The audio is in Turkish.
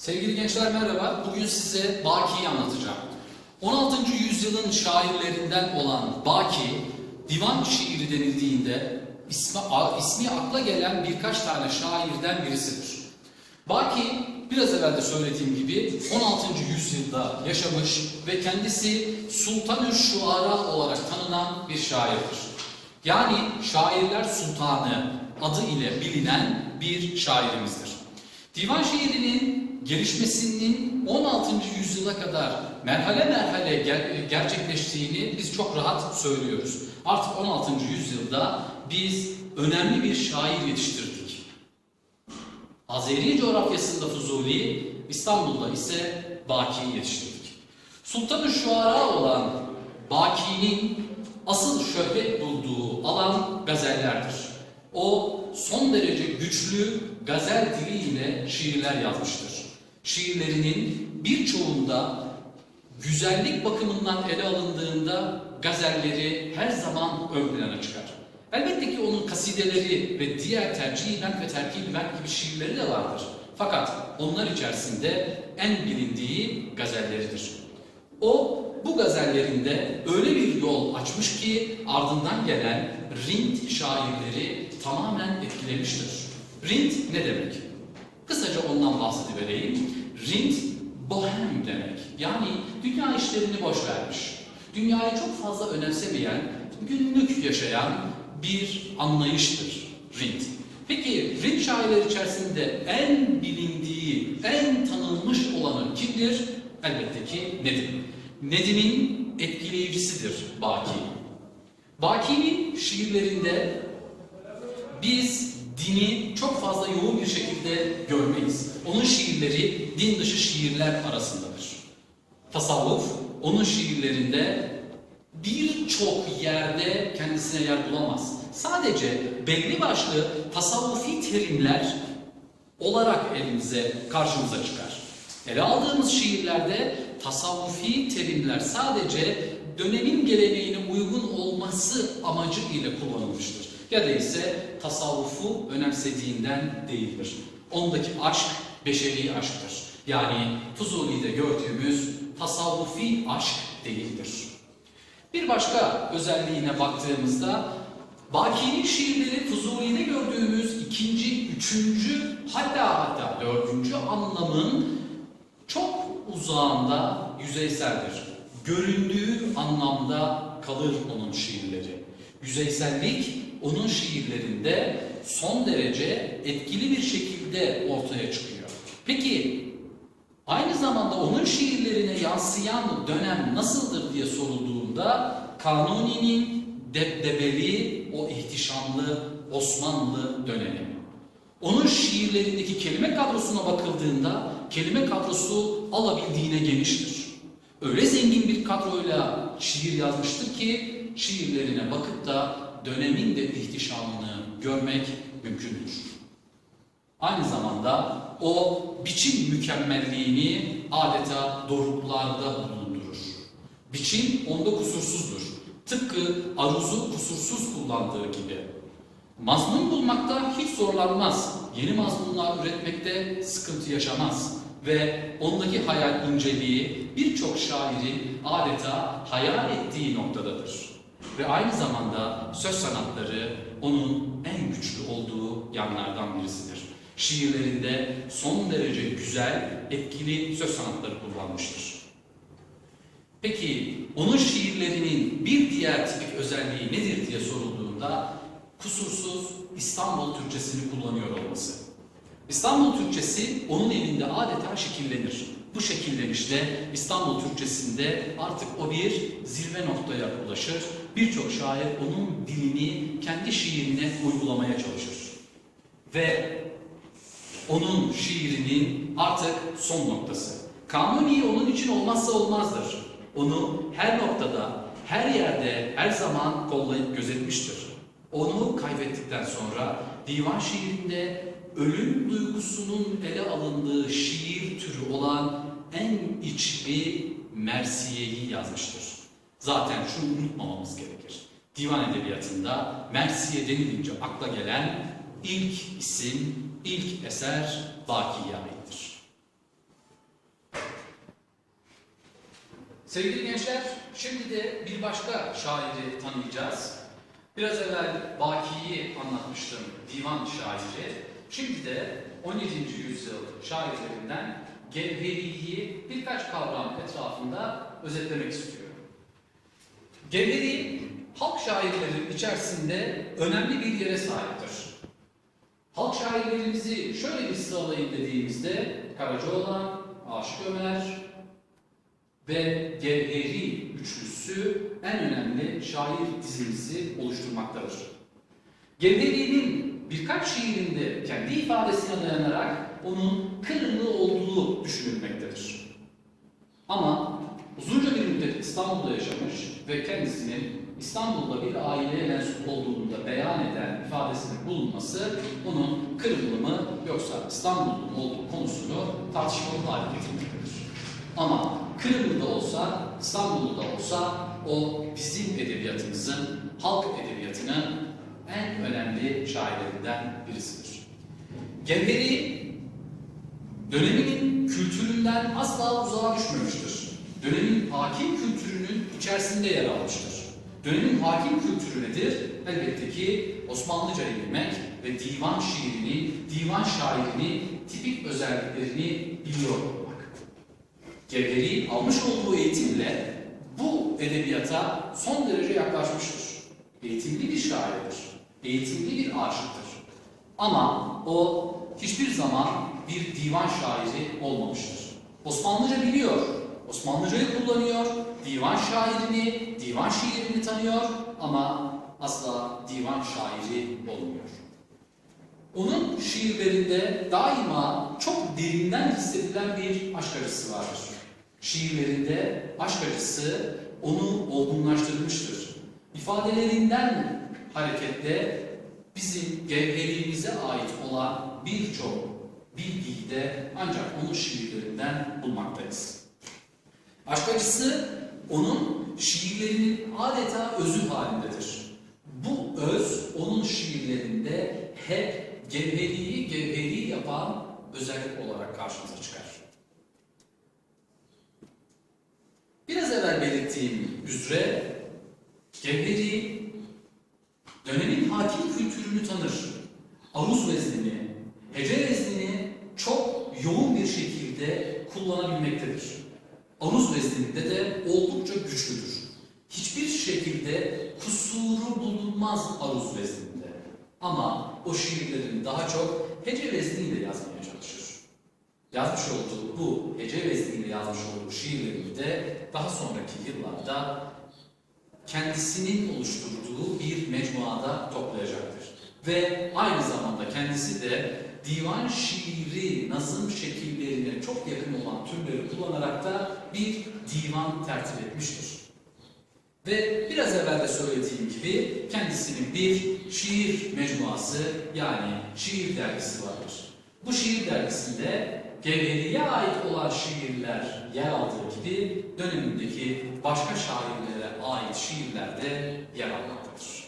Sevgili gençler merhaba. Bugün size Baki'yi anlatacağım. 16. yüzyılın şairlerinden olan Baki, divan şiiri denildiğinde ismi, ismi akla gelen birkaç tane şairden birisidir. Baki, biraz evvel de söylediğim gibi 16. yüzyılda yaşamış ve kendisi Sultanü Şuara olarak tanınan bir şairdir. Yani şairler sultanı adı ile bilinen bir şairimizdir. Divan şiirinin gelişmesinin 16. yüzyıla kadar merhale merhale ger- gerçekleştiğini biz çok rahat söylüyoruz. Artık 16. yüzyılda biz önemli bir şair yetiştirdik. Azeri coğrafyasında Fuzuli, İstanbul'da ise Baki'yi yetiştirdik. Sultan-ı Şuara olan Baki'nin asıl şöhret bulduğu alan gazellerdir. O son derece güçlü gazel diliyle şiirler yazmıştır. Şiirlerinin birçoğunda güzellik bakımından ele alındığında gazelleri her zaman ön plana çıkar. Elbette ki onun kasideleri ve diğer tercih ve terkib gibi şiirleri de vardır. Fakat onlar içerisinde en bilindiği gazelleridir. O bu gazellerinde öyle bir yol açmış ki ardından gelen Rint şairleri tamamen etkilemiştir. Rint ne demek? Bahsedivereyim. Rint bohem demek. Yani dünya işlerini boş vermiş. Dünyayı çok fazla önemsemeyen, günlük yaşayan bir anlayıştır Rint. Peki Rint şairleri içerisinde en bilindiği, en tanınmış olanı kimdir? Elbette ki Nedim. Nedim'in etkileyicisidir Baki. Baki'nin şiirlerinde biz dini çok fazla yoğun bir şekilde görmeyiz. Onun şiirleri din dışı şiirler arasındadır. Tasavvuf onun şiirlerinde birçok yerde kendisine yer bulamaz. Sadece belli başlı tasavvufi terimler olarak elimize, karşımıza çıkar. Ele aldığımız şiirlerde tasavvufi terimler sadece dönemin geleneğine uygun olması amacı ile kullanılmıştır. Ya da ise tasavvufu önemsediğinden değildir. Ondaki aşk beşeri aşktır. Yani Fuzuli'de gördüğümüz tasavvufi aşk değildir. Bir başka özelliğine baktığımızda Baki'nin şiirleri Fuzuli'de gördüğümüz ikinci, üçüncü hatta hatta dördüncü anlamın çok uzağında yüzeyseldir. Göründüğü anlamda kalır onun şiirleri. Yüzeysellik onun şiirlerinde son derece etkili bir şekilde ortaya çıkıyor. Peki aynı zamanda onun şiirlerine yansıyan dönem nasıldır diye sorulduğunda Kanuni'nin debdebeli, o ihtişamlı Osmanlı dönemi. Onun şiirlerindeki kelime kadrosuna bakıldığında kelime kadrosu alabildiğine geniştir. Öyle zengin bir kadroyla şiir yazmıştır ki şiirlerine bakıp da dönemin de ihtişamını görmek mümkündür. Aynı zamanda o biçim mükemmelliğini adeta doruklarda bulundurur. Biçim onda kusursuzdur. Tıpkı aruzu kusursuz kullandığı gibi. Mazmun bulmakta hiç zorlanmaz. Yeni mazmunlar üretmekte sıkıntı yaşamaz. Ve ondaki hayal inceliği birçok şairin adeta hayal ettiği noktadadır. Ve aynı zamanda söz sanatları onun en güçlü olduğu yanlardan birisidir. Şiirlerinde son derece güzel, etkili söz sanatları kullanmıştır. Peki onun şiirlerinin bir diğer tipik özelliği nedir diye sorulduğunda kusursuz İstanbul Türkçesini kullanıyor olması. İstanbul Türkçesi onun elinde adeta şekillenir. Bu şekillenişte İstanbul Türkçesinde artık o bir zirve noktaya ulaşır. Birçok şair onun dilini kendi şiirine uygulamaya çalışır. Ve onun şiirinin artık son noktası. Kanuni onun için olmazsa olmazdır. Onu her noktada, her yerde, her zaman kollayıp gözetmiştir. Onu kaybettikten sonra divan şiirinde ölüm duygusunun ele alındığı şiir türü olan en içli Mersiye'yi yazmıştır. Zaten şunu unutmamamız gerekir. Divan edebiyatında Mersiye denilince akla gelen ilk isim, ilk eser Baki'ye aittir. Sevgili gençler, şimdi de bir başka şairi tanıyacağız. Biraz evvel Baki'yi anlatmıştım, divan şairi. Şimdi de 17. yüzyıl şairlerinden Gevheri'yi birkaç kavram etrafında özetlemek istiyorum. Gevheri, halk şairleri içerisinde önemli bir yere sahiptir. Halk şairlerimizi şöyle bir sıralayın dediğimizde Karacaoğlan, Aşık Ömer ve Gevheri üçlüsü en önemli şair dizimizi oluşturmaktadır. Gevheri'nin birkaç şiirinde kendi ifadesine dayanarak onun Kırımlı olduğu düşünülmektedir. Ama uzunca bir müddet İstanbul'da yaşamış ve kendisinin İstanbul'da bir aileye mensup olduğunu da beyan eden ifadesinin bulunması onun Kırımlı mı yoksa İstanbullu mu olduğu konusunu tartışmalı hale getirmektedir. Ama Kırımlı da olsa, İstanbullu da olsa o bizim edebiyatımızın, halk edebiyatının en önemli şairlerinden birisidir. Gevheri döneminin kültüründen asla uzağa düşmemiştir. Dönemin hakim kültürünün içerisinde yer almıştır. Dönemin hakim kültürü nedir? Elbette ki Osmanlıca bilmek ve divan şiirini, divan şairini, tipik özelliklerini biliyor olmak. Gevheri almış olduğu eğitimle bu edebiyata son derece yaklaşmıştır. Eğitimli bir şairdir. Eğitimli bir aşıktır. Ama o hiçbir zaman bir divan şairi olmamıştır. Osmanlıca biliyor, Osmanlıcayı kullanıyor, divan şairini, divan şiirini tanıyor ama asla divan şairi olmuyor. Onun şiirlerinde daima çok derinden hissedilen bir aşk acısı vardır. Şiirlerinde aşk acısı onu olgunlaştırmıştır. İfadelerinden hareketle bizim gevherimize ait olan birçok bilgiyi de ancak onun şiirlerinden bulmaktayız. Aşk acısı onun şiirlerinin adeta özü halindedir. Bu öz onun şiirlerinde hep gevheriyi gevheri yapan özellik olarak karşımıza çıkar. Biraz evvel belirttiğim üzere gevheri dönemin hakim kültürünü tanır. Aruz veznini, hece veznini çok yoğun bir şekilde kullanabilmektedir. Aruz vezninde de oldukça güçlüdür. Hiçbir şekilde kusuru bulunmaz aruz vezninde. Ama o şiirlerini daha çok hece vezniyle yazmaya çalışır. Yazmış olduğu bu hece vezniyle yazmış olduğu şiirlerini de daha sonraki yıllarda kendisinin oluşturduğu bir mecmuada toplayacaktır. Ve aynı zamanda kendisi de divan şiiri, nazım şekillerine çok yakın olan türleri kullanarak da bir divan tertip etmiştir. Ve biraz evvel de söylediğim gibi kendisinin bir şiir mecmuası yani şiir dergisi vardır. Bu şiir dergisinde Gevheri'ye ait olan şiirler yer aldığı gibi dönemindeki başka şairlere ait şiirler de yer almaktadır.